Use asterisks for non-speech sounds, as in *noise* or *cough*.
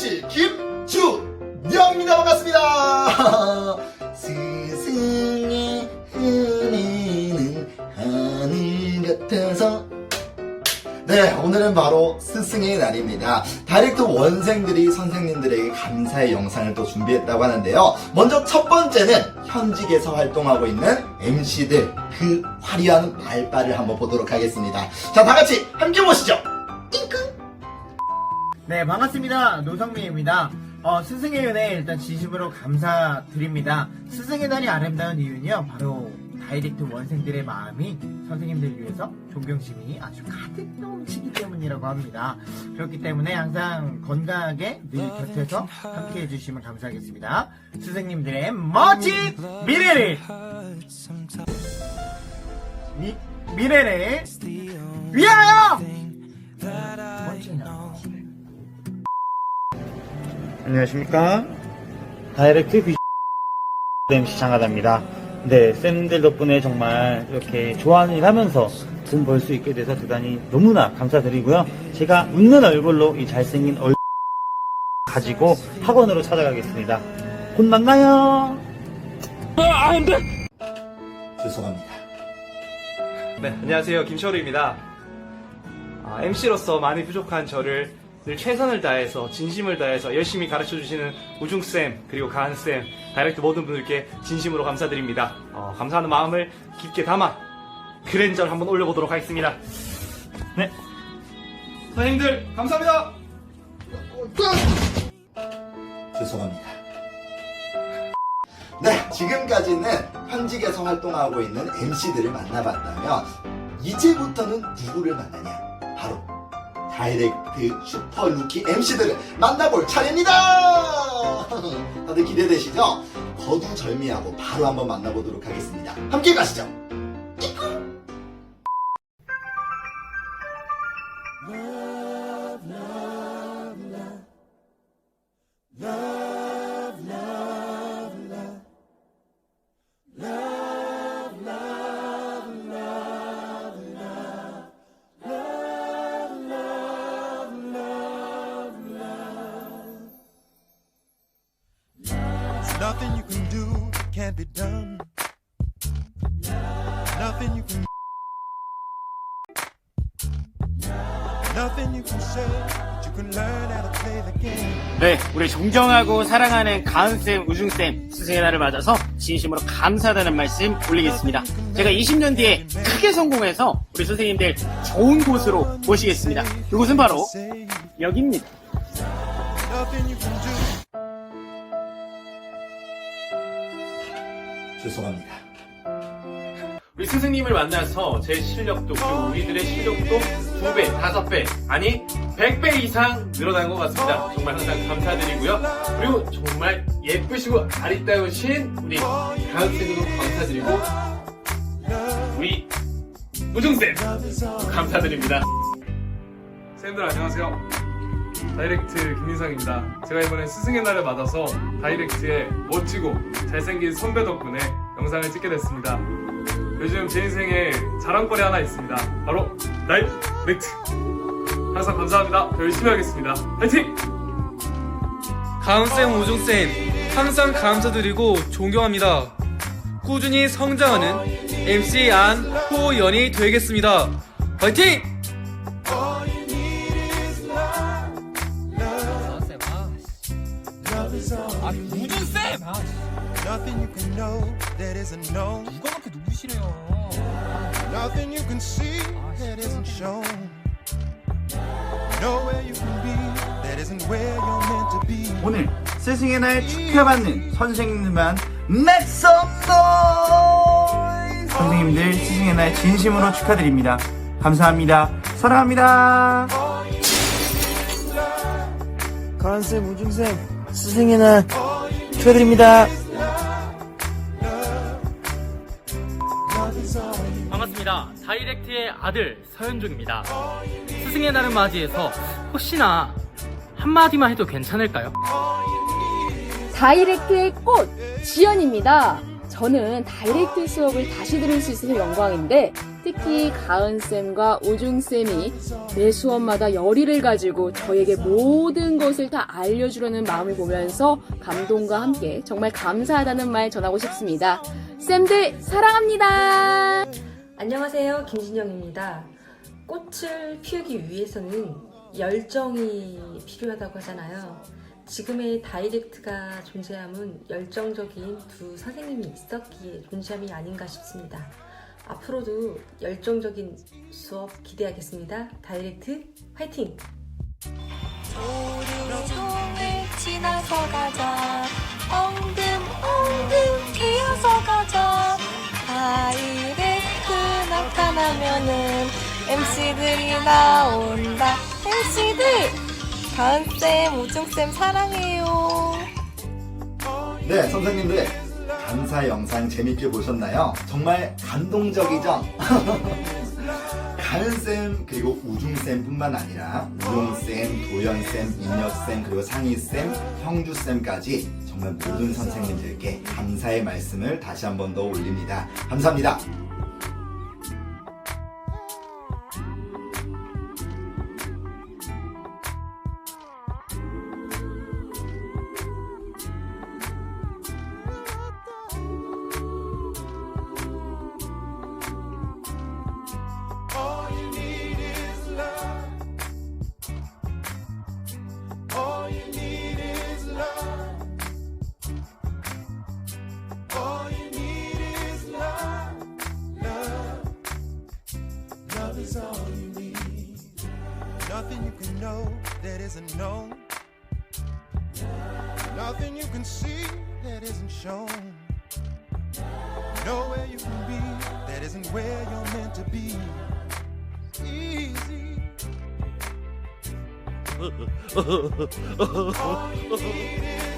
MC 김주명입니다. 반갑습니다. *laughs* 스승의 은혜는 하늘 같아서 네, 오늘은 바로 스승의 날입니다. 다이렉트 원생들이 선생님들에게 감사의 영상을 또 준비했다고 하는데요. 먼저 첫 번째는 현직에서 활동하고 있는 MC들 그 화려한 말발을 한번 보도록 하겠습니다. 자, 다 같이 함께 보시죠. 네, 반갑습니다. 노성민입니다. 어, 스승의 은혜 일단 진심으로 감사드립니다. 스승의 날이 아름다운 이유는요, 바로 다이렉트 원생들의 마음이 선생님들 위해서 존경심이 아주 가득 넘치기 때문이라고 합니다. 그렇기 때문에 항상 건강하게 늘 곁에서 함께 해주시면 감사하겠습니다. 스승님들의 멋진 미래를! 미, 미래를 위하여! 멋지나. 안녕하십니까. 다이렉트 비 MC *laughs* 장하다입니다. 네, 쌤들 덕분에 정말 이렇게 좋아하는 일 하면서 돈 벌 수 있게 돼서 대단히 너무나 감사드리고요. 제가 웃는 얼굴로 이 잘생긴 얼굴 *laughs* 가지고 학원으로 찾아가겠습니다. 곧 만나요. 죄송합니다. 네, 안녕하세요. 김철우입니다. MC로서 많이 부족한 저를 늘 최선을 다해서 진심을 다해서 열심히 가르쳐 주시는 우중 쌤 그리고 가한 쌤 다이렉트 모든 분들께 진심으로 감사드립니다. 어, 감사하는 마음을 깊게 담아 그랜저를 한번 올려보도록 하겠습니다. 네. 선생님들 감사합니다. 죄송합니다. 네, 지금까지는 현직에서 활동하고 있는 MC들을 만나봤다면 이제부터는 누구를 만나냐? 바로 다이렉트 슈퍼 루키 MC들을 만나볼 차례입니다. *laughs* 다들 기대되시죠? 거두절미하고 바로 한번 만나보도록 하겠습니다. 함께 가시죠. Nothing you can do can't be done. Nothing you can. Nothing you can say, but you can learn how to play the game. 네, 우리 존경하고 사랑하는 가은쌤, 우중쌤 스승의 날을 맞아서 진심으로 감사하다는 말씀 올리겠습니다. 제가 20년 뒤에 크게 성공해서 우리 선생님들 좋은 곳으로 모시겠습니다. 그곳은 바로 여기입니다. nothing you can do. 죄송합니다. 우리 스승님을 만나서 제 실력도 그리고 우리들의 실력도 두 배, 다섯 배, 아니 백 배 이상 늘어난 것 같습니다. 정말 항상 감사드리고요. 그리고 정말 예쁘시고 아리따우신 우리 가은쌤도 감사드리고 우리 우중쌤 감사드립니다. 쌤들 안녕하세요. 다이렉트 김민상입니다. 제가 이번에 스승의 날을 맞아서 다이렉트의 멋지고 잘생긴 선배 덕분에 영상을 찍게 됐습니다. 요즘 제 인생에 자랑거리 하나 있습니다. 바로 다이렉트. 항상 감사합니다. 더 열심히 하겠습니다. 파이팅! 가은쌤, 오종쌤, 항상 감사드리고 존경합니다. 꾸준히 성장하는 MC 안호연이 되겠습니다. 화이팅! Nothing you can know that isn't known. 누가 그렇게 누구시래요? Nothing you can see that isn't shown. Nowhere you can be that isn't where you're meant to be. 오늘 스승의 날 축하받는 선생님들만 Make some noise! 선생님들 스승의 날 진심으로 축하드립니다. 감사합니다. 사랑합니다. 가은쌤, 우중쌤, 스승의 날 축하드립니다. 반갑습니다. 다이렉트의 아들 서현중입니다. 스승의 날을 맞이해서 혹시나 한마디만 해도 괜찮을까요? 다이렉트의 꽃 지연입니다. 저는 다이렉트 수업을 다시 들을 수 있어서 영광인데 특히 가은쌤과 오중쌤이 매 수업마다 열의를 가지고 저에게 모든 것을 다 알려주려는 마음을 보면서 감동과 함께 정말 감사하다는 말 전하고 싶습니다. 쌤들 사랑합니다. 안녕하세요. 김진영입니다. 꽃을 피우기 위해서는 열정이 필요하다고 하잖아요. 지금의 다이렉트가 존재함은 열정적인 두 선생님이 있었기에 존재함이 아닌가 싶습니다. 앞으로도 열정적인 수업 기대하겠습니다. 다이렉트 화이팅! 조류동을 지나서 가자 엉금 엉금 기어서 가자 다이렉트 나타나면은 MC들이 나온다 MC들 가은쌤 우중쌤 사랑해요 네, 선생님들 감사 영상 재밌게 보셨나요? 정말 감동적이죠? *laughs* 가은쌤 그리고 우중쌤뿐만 아니라 우용쌤, 도연쌤, 인혁쌤 그리고 상희쌤, 형주쌤까지 정말 모든 선생님들께 감사의 말씀을 다시 한 번 더 올립니다. 감사합니다. Nothing you can know that isn't known. Nothing you can see that isn't shown. Nowhere you can be that isn't where you're meant to be. Easy. *laughs* All you need